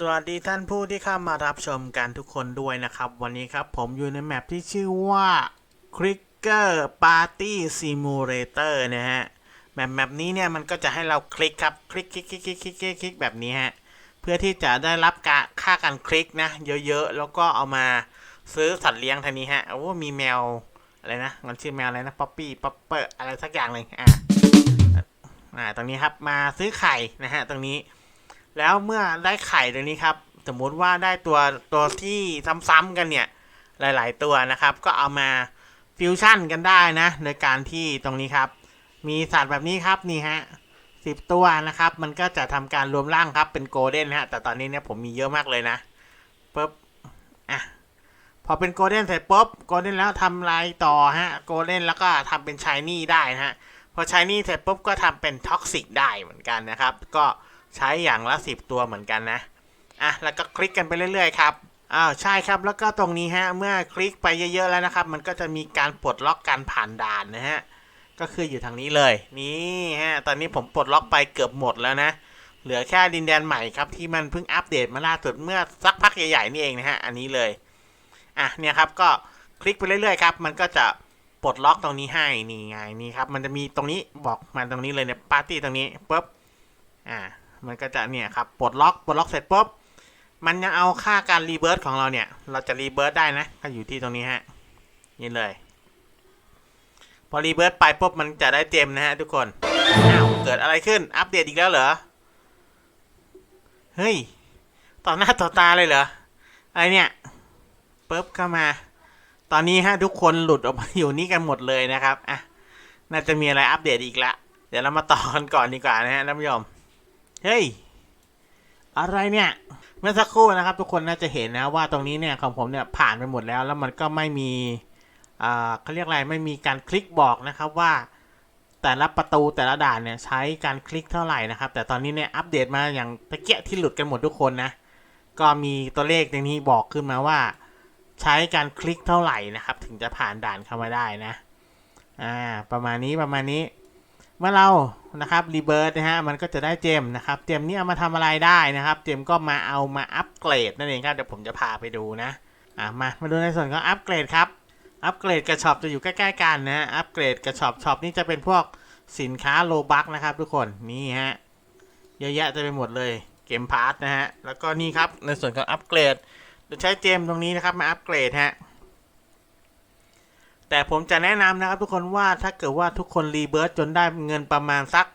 สวัสดีท่านผู้ที่เข้ามารับชมกันทุกคนด้วยนะครับ วันนี้ครับผมอยู่ในแมปที่ชื่อว่า Clicker Party Simulator นะฮะ แมปแมปนี้เนี่ยมันก็จะให้เราคลิกครับ คลิกคลิกคลิกคลิกคลิกคลิกคลิกแบบนี้ฮะ เพื่อที่จะได้รับกะค่าการคลิกนะ เยอะๆ แล้วก็เอามาซื้อสัตว์เลี้ยงทันนี้ฮะ โอ้ มีแมว อะไรนะ มันชื่อแมวอะไรนะ ป๊อปปี้ ป๊อปเปอร์ อะไรสักอย่างเลยอะอ่า ตรงนี้ครับ มาซื้อไข่นะฮะ ตรงนี้ แล้วเมื่อได้ไข่ตัวนี้ครับ สมมุติว่าได้ตัวตัวที่ซ้ำๆกันเนี่ย หลาย ๆ ตัวนะครับ ก็เอามาฟิวชั่นกันได้นะ โดยการที่ตรงนี้ครับ มีสัตว์แบบนี้ครับนี่ฮะสิบตัวนะครับ มันก็จะทำการรวมร่างครับเป็นโกลเด้นฮะ แต่ตอนนี้เนี่ยผมมีเยอะมากเลยนะปุ๊บอะพอเป็นโกลเด้นเสร็จปุ๊บโกลเด้นแล้วทำลายต่อฮะโกลเด้นแล้วก็ทำเป็นชายนี่ได้นะฮะ พอชายนี่เสร็จปุ๊บก็ทำเป็นท็อกซิกได้เหมือนกันนะครับ ก็ ใช้อย่างละสิบตัวเหมือนกันนะอะแล้วก็คลิกกันไปเรื่อยๆครับอ้าวใช่ครับแล้วก็ตรงนี้ฮะเมื่อคลิกไปเยอะๆแล้วนะครับ มันก็จะมีการปลดล็อกการผ่านด่านนะฮะก็คืออยู่ทางนี้เลยนี่ฮะตอนนี้ผมปลดล็อกไปเกือบหมดแล้วนะเหลือแค่ดินแดนใหม่ครับที่มันเพิ่งอัปเดตมาล่าสุดเมื่อสักพักใหญ่ๆนี่เองนะฮะอันนี้เลยอะเนี่ยครับก็คลิกไปเรื่อยๆครับมันก็จะปลดล็อกตรงนี้ให้นี่ไงนี่ครับมันจะมีตรงนี้บอกมาตรงนี้เลยเนี่ยปาร์ตี้ตรงนี้ปุ๊บอ่า มันก็จะเนี่ยครับปลดล็อกปลดล็อกเสร็จปุ๊บมันยังเอาค่าการรีเบิร์ตของเราเนี่ย เราจะรีเบิร์ตได้นะ ก็อยู่ที่ตรงนี้ฮะ นี่เลย พอรีเบิร์ตไปปุ๊บมันจะได้เจมนะฮะทุกคนอ้าวเกิดอะไรขึ้น อัปเดตอีกแล้วเหรอ เฮ้ย ต่อหน้าต่อตาเลยเหรอ อะไรเนี่ยปุ๊บเข้ามา ตอนนี้ฮะทุกคนหลุดออกมาอยู่นี่กันหมดเลยนะครับ อะ น่าจะมีอะไรอัปเดตอีกละ เดี๋ยวเรามาต่อกันก่อนดีกว่านะฮะท่านผู้ชม เฮ้ย อะไรเนี่ย เมื่อสักครู่นะครับ ทุกคนน่าจะเห็นนะว่าตรงนี้เนี่ยของผมเนี่ยผ่านไปหมดแล้ว แล้วมันก็ไม่มีอ่าเขาเรียกอะไรไม่มีการคลิกบอกนะครับว่าแต่ละประตูแต่ละด่านเนี่ยใช้การคลิกเท่าไหร่นะครับ แต่ตอนนี้เนี่ยอัปเดตมาอย่างตะเกียที่หลุดกันหมดทุกคนนะ ก็มีตัวเลขในนี้บอกขึ้นมาว่า ใช้การคลิกเท่าไหร่นะครับ ถึงจะผ่านด่านเข้ามาได้นะ อ่า ประมาณนี้ประมาณนี้ เมื่อเรานะครับรีเบิร์นะฮะมันก็จะได้เจมนะครับเจมนี้เอามาทำอะไรได้นะครับ เจมก็มาเอามาอัปเกรดนั่นเองครับเดี๋ยวผมจะพาไปดูนะอ่ามามาดูในส่วนของอัปเกรดครับอัปเกรดกับช็อปจะอยู่ใกล้ๆกันนะฮะอัปเกรดกับช็อปช็อปนี่จะเป็นพวกสินค้าโลบักนะครับ ทุกคนนี่ฮะเยอะแยะจะไปหมดเลยเกมพาร์ทนะฮะแล้วก็นี่ครับในส่วนของอัปเกรดจะใช้เจมตรงนี้นะครับมาอัปเกรดฮะ แต่ผมจะแนะนำนะครับทุกคนว่าถ้าเกิดว่าทุกคนรีเบิร์ตจนได้เงินประมาณสัก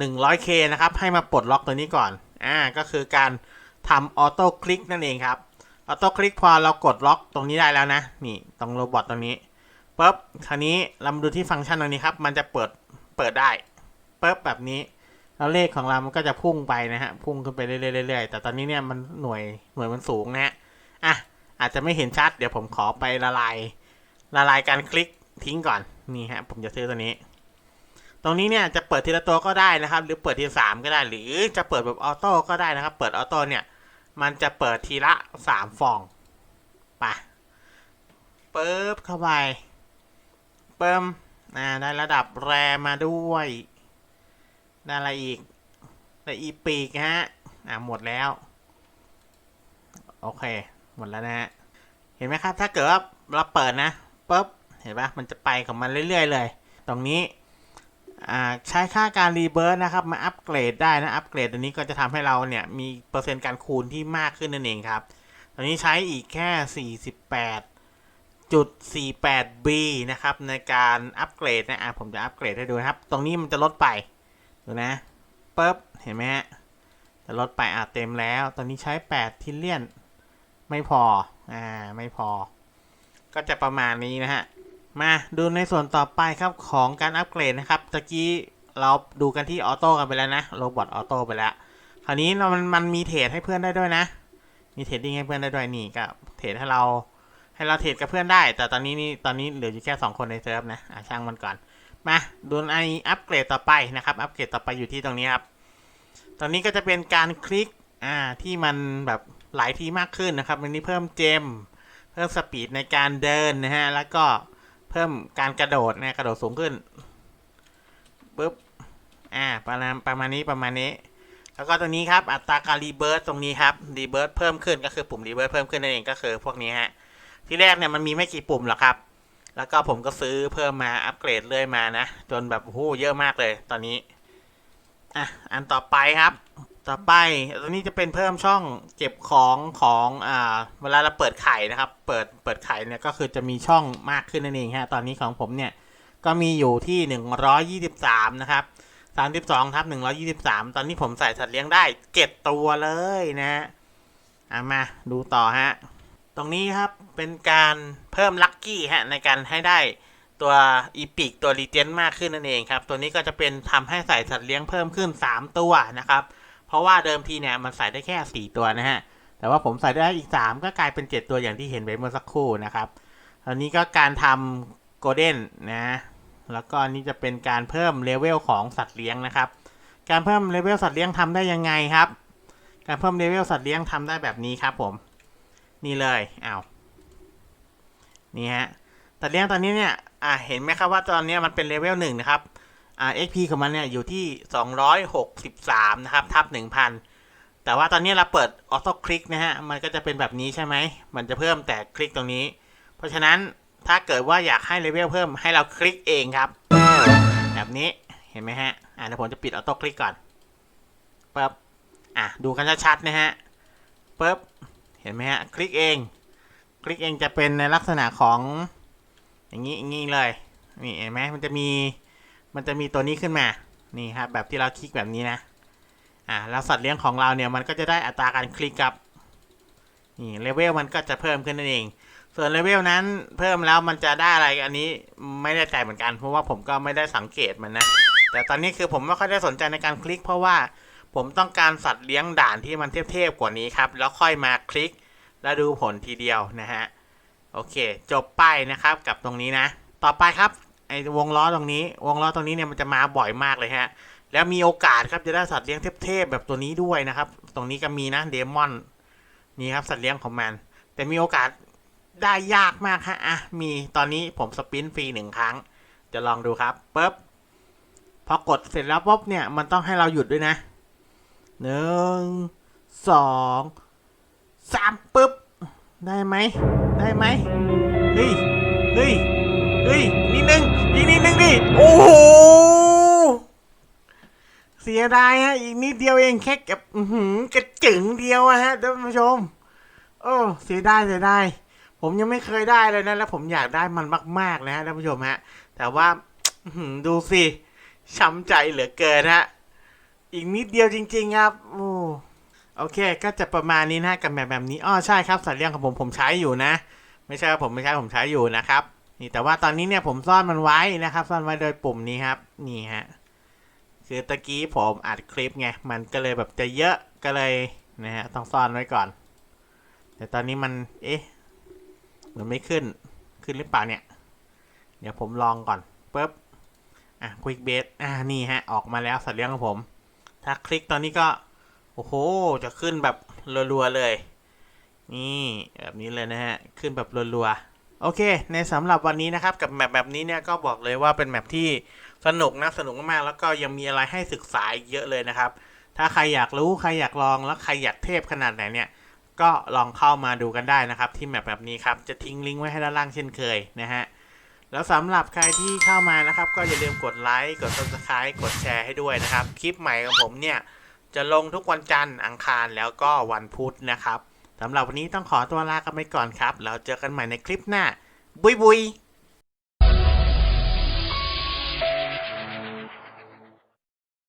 100k นะครับ ให้มาปลดล็อกตัวนี้ก่อน อ่า ก็คือการทำออโต้คลิกนั่นเองครับ ออโต้คลิกพอเรากดล็อกตรงนี้ได้แล้วนะ นี่ตรงโรบอทตรงนี้ปุ๊บ คราวนี้เรามาดูที่ฟังก์ชันตรงนี้ครับ มันจะเปิด เปิดได้ปุ๊บแบบนี้ แล้วเลขของเรา มันก็จะพุ่งไปนะฮะ พุ่งขึ้นไปเรื่อยๆแต่ตอนนี้เนี่ยมันหน่วย หน่วยมันสูงนะฮะ อะ อาจจะไม่เห็นชัด เดี๋ยวผมขอไปละลาย ละลายการคลิกทิ้งก่อน นี่ฮะ ผมจะซื้อตัวนี้ ตรงนี้เนี่ยจะเปิดทีละตัวก็ได้นะครับ หรือเปิดทีละสามก็ได้ หรือจะเปิดแบบออโต้ก็ได้นะครับ เปิดออโต้เนี่ย มันจะเปิดทีละสามฟองไปปึ๊บเข้าไปเปิมอ่าได้ระดับแรมาด้วยได้อะไรอีกได้อีปีกฮะอ่าหมดแล้ว โอเค หมดแล้วนะฮะเห็นไหมครับ ถ้าเกิดว่าเราเปิดนะ ปุ๊บเห็นปะมันจะไปของมันเรื่อยๆเลย ตรงนี้ใช้ค่าการรีเบิร์ตนะครับ มาอัปเกรดได้นะ อัปเกรดตัวนี้ก็จะทำให้เราเนี่ย มีเปอร์เซ็นต์การคูณที่มากขึ้นนั่นเองครับ ตอนนี้ใช้อีกแค่ 48.48b นะครับ ในการอัปเกรดนะอะผมจะอัปเกรดให้ดูนะครับ ตรงนี้มันจะลดไปดูนะปุ๊บเห็นไหมฮะจะลดไปอะเต็มแล้ว ตอนนี้ใช้ 8 ทิลเลียน ไม่พออ่าไม่พอ ก็จะประมาณนี้นะฮะ มาดูในส่วนต่อไปครับของการอัปเกรดนะครับตะกี้เราดูกันที่ออโต้กันไปแล้วนะโรบอทออโต้ไปแล้ว คราวนี้เรามันมันมีเทรดให้เพื่อนได้ด้วยนะ มีเทรดดิ้งให้เพื่อนได้ด้วยนี่ก็เทรดให้เราให้เราเทรดกับเพื่อนได้ แต่ตอนนี้นี่ตอนนี้เหลืออยู่แค่ 2 คนในเซิร์ฟนะอะช่างมันก่อน มาดูไออัปเกรดต่อไปนะครับอัปเกรดต่อไปอยู่ที่ตรงนี้ครับตอนนี้ก็จะเป็นการคลิกอ่าที่มันแบบหลายทีมากขึ้นนะครับวันนี้เพิ่มเจม พิ่มสปีดในการเดินนะฮะ แล้วก็เพิ่มการกระโดดนะกระโดดสูงขึ้นปุ๊บ อ่า ประมาณประมาณนี้ประมาณนี้ แล้วก็ตรงนี้ครับ อัตราการรีเบิร์ตตรงนี้ครับ รีเบิร์ตเพิ่มขึ้นก็คือปุ่มรีเบิร์ตเพิ่มขึ้นนั่นเองก็คือพวกนี้ฮะ ที่แรกเนี่ยมันมีไม่กี่ปุ่มหรอกครับ แล้วก็ผมก็ซื้อเพิ่มมาอัปเกรดเรื่อยมานะ จนแบบโอ้เยอะมากเลยตอนนี้ อะ อันต่อไปครับ ต่อไปตัวนี้จะเป็นเพิ่มช่องเก็บของของอ่าเวลาเราเปิดไข่นะครับ เปิดเปิดไข่เนี่ยก็คือจะมีช่องมากขึ้นนั่นเองฮะตอนนี้ของผมเนี่ยก็มีอยู่ที่ 123 นะครับ 32ทับ123 ตอนนี้ผมใส่สัตว์เลี้ยงได้เจ็ดตัวเลยนะฮะอะมาดูต่อฮะ ตรงนี้ครับเป็นการเพิ่มลัคกี้ฮะในการให้ได้ตัวอีพิกตัวรีเจนมากขึ้นนั่นเองครับ ตัวนี้ก็จะเป็นทำให้ใส่สัตว์เลี้ยงเพิ่มขึ้น 3 ตัวนะครับ เพราะว่าเดิมทีเนี่ยมันใส่ได้แค่ 4 ตัวนะฮะ แต่ว่าผมใส่ได้อีก 3 ก็กลายเป็น 7 ตัวอย่างที่เห็นไปเมื่อสักครู่นะครับตอนนี้ก็การทำโกลเด้นนะ แล้วก็อันนี้จะเป็นการเพิ่มเลเวลของสัตว์เลี้ยงนะครับ การเพิ่มเลเวลสัตว์เลี้ยงทำได้ยังไงครับ การเพิ่มเลเวลสัตว์เลี้ยงทำได้แบบนี้ครับผม นี่เลยอ้าว นี่ฮะ สัตว์เลี้ยงตอนนี้เนี่ย อ่าเห็นไหมครับว่าตอนนี้มันเป็นเลเวลหนึ่งนะครับ อ่า XP ของมันเนี่ยอยู่ที่ 263 นะครับ ทับ 1,000 แต่ว่าตอนนี้เราเปิดออโต้คลิกนะฮะ มันก็จะเป็นแบบนี้ใช่ไหม มันจะเพิ่มแต่คลิกตรงนี้ เพราะฉะนั้นถ้าเกิดว่าอยากให้เลเวลเพิ่มให้เราคลิกเองครับ แบบนี้เห็นไหมฮะ อ่าเดี๋ยวผมจะปิดออโต้คลิกก่อนปึ๊บอะดูกันชัดๆนะฮะปึ๊บเห็นไหมฮะ คลิกเอง คลิกเองจะเป็นในลักษณะของ อย่างนี้อย่างนี้เลย นี่เห็นไหมมันจะมี มันจะมีตัวนี้ขึ้นมา นี่ครับแบบที่เราคลิกแบบนี้นะ อ่าแล้วสัตว์เลี้ยงของเราเนี่ยมันก็จะได้อัตราการคลิกครับ นี่เลเวลมันก็จะเพิ่มขึ้นนั่นเอง ส่วนเลเวลนั้นเพิ่มแล้วมันจะได้อะไรอันนี้ไม่ได้ใจเหมือนกัน เพราะว่าผมก็ไม่ได้สังเกตมันนะ แต่ตอนนี้คือผมไม่ค่อยได้สนใจในการคลิก เพราะว่าผมต้องการสัตว์เลี้ยงด่านที่มันเทพๆกว่านี้ครับ แล้วค่อยมาคลิกแล้วดูผลทีเดียวนะฮะ โอเค จบไปนะครับกับตรงนี้นะ ต่อไปครับ ไอ้วงล้อตรงนี้ วงล้อตรงนี้เนี่ยมันจะมาบ่อยมากเลยฮะ แล้วมีโอกาสครับจะได้สัตว์เลี้ยงเทพๆแบบตัวนี้ด้วยนะครับ ตรงนี้ก็มีนะเดมอนนี่ครับสัตว์เลี้ยงของมัน แต่มีโอกาสได้ยากมากฮะอะมีตอนนี้ผมสปินฟรีหนึ่งครั้ง จะลองดูครับปึ๊บพอกดเสร็จแล้วปุ๊บเนี่ยมันต้องให้เราหยุดด้วยนะหนึ่งสองสามปึ๊บ ได้ไหม ได้ไหมเฮ้ยเฮ้ย เฮ้ยนิดนึงอีกนิดนึงดิโอ้โหเสียดายฮะอีกนิดเดียวเองแค่กับหือกระจึงเดียวอะฮะท่านผู้ชม โอ้เสียดายเสียดายผมยังไม่เคยได้เลยนะแล้วผมอยากได้มันมากๆเลยฮะท่านผู้ชมฮะ แต่ว่าหือดูสิช้ำใจเหลือเกินฮะอีกนิดเดียวจริง ๆ ครับโอ้โอเค ก็จะประมาณนี้นะกับแบบแบบนี้ อ้อ ใช่ครับ สัตว์เลี้ยงของผมผมใช้อยู่นะ ไม่ใช่ว่าผมไม่ใช้ผมใช้อยู่นะครับ นี่แต่ว่าตอนนี้เนี่ยผมซ่อนมันไว้นะครับ ซ่อนไว้โดยปุ่มนี้ครับ นี่ฮะ คือตะกี้ผมอัดคลิปไง มันก็เลยแบบจะเยอะก็เลยนะฮะ ต้องซ่อนไว้ก่อน แต่ตอนนี้มัน เอ๊ะ มันไม่ขึ้น ขึ้นหรือเปล่าเนี่ย เดี๋ยวผมลองก่อนปึ๊บ อะควิกเบสอ่านี่ฮะ ออกมาแล้วสัตว์เลี้ยงของผม ถ้าคลิกตอนนี้ก็ โอ้โห จะขึ้นแบบรัวๆเลย นี่แบบนี้เลยนะฮะ ขึ้นแบบรัวๆ โอเค ในสำหรับวันนี้นะครับ กับแมปแบบนี้เนี่ยก็บอกเลยว่าเป็นแมปที่สนุกนะสนุกมากๆแล้วก็ยังมีอะไรให้ศึกษาเยอะเลยนะครับ ถ้าใครอยากรู้ใครอยากลองแล้วใครอยากเทพขนาดไหนเนี่ยก็ลองเข้ามาดูกันได้นะครับ ที่แมปแบบนี้ครับจะทิ้งลิงก์ไว้ให้ด้านล่างเช่นเคยนะฮะแล้วสำหรับใครที่เข้ามานะครับ ก็อย่าลืมกดไลค์กด subscribe กดแชร์ให้ด้วยนะครับ คลิปใหม่ของผมเนี่ยจะลงทุกวันจันทร์อังคารแล้วก็วันพุธนะครับ สำหรับวันนี้ต้องขอตัวลากันไปก่อนครับ เราเจอกันใหม่ในคลิปหน้า บุยบุย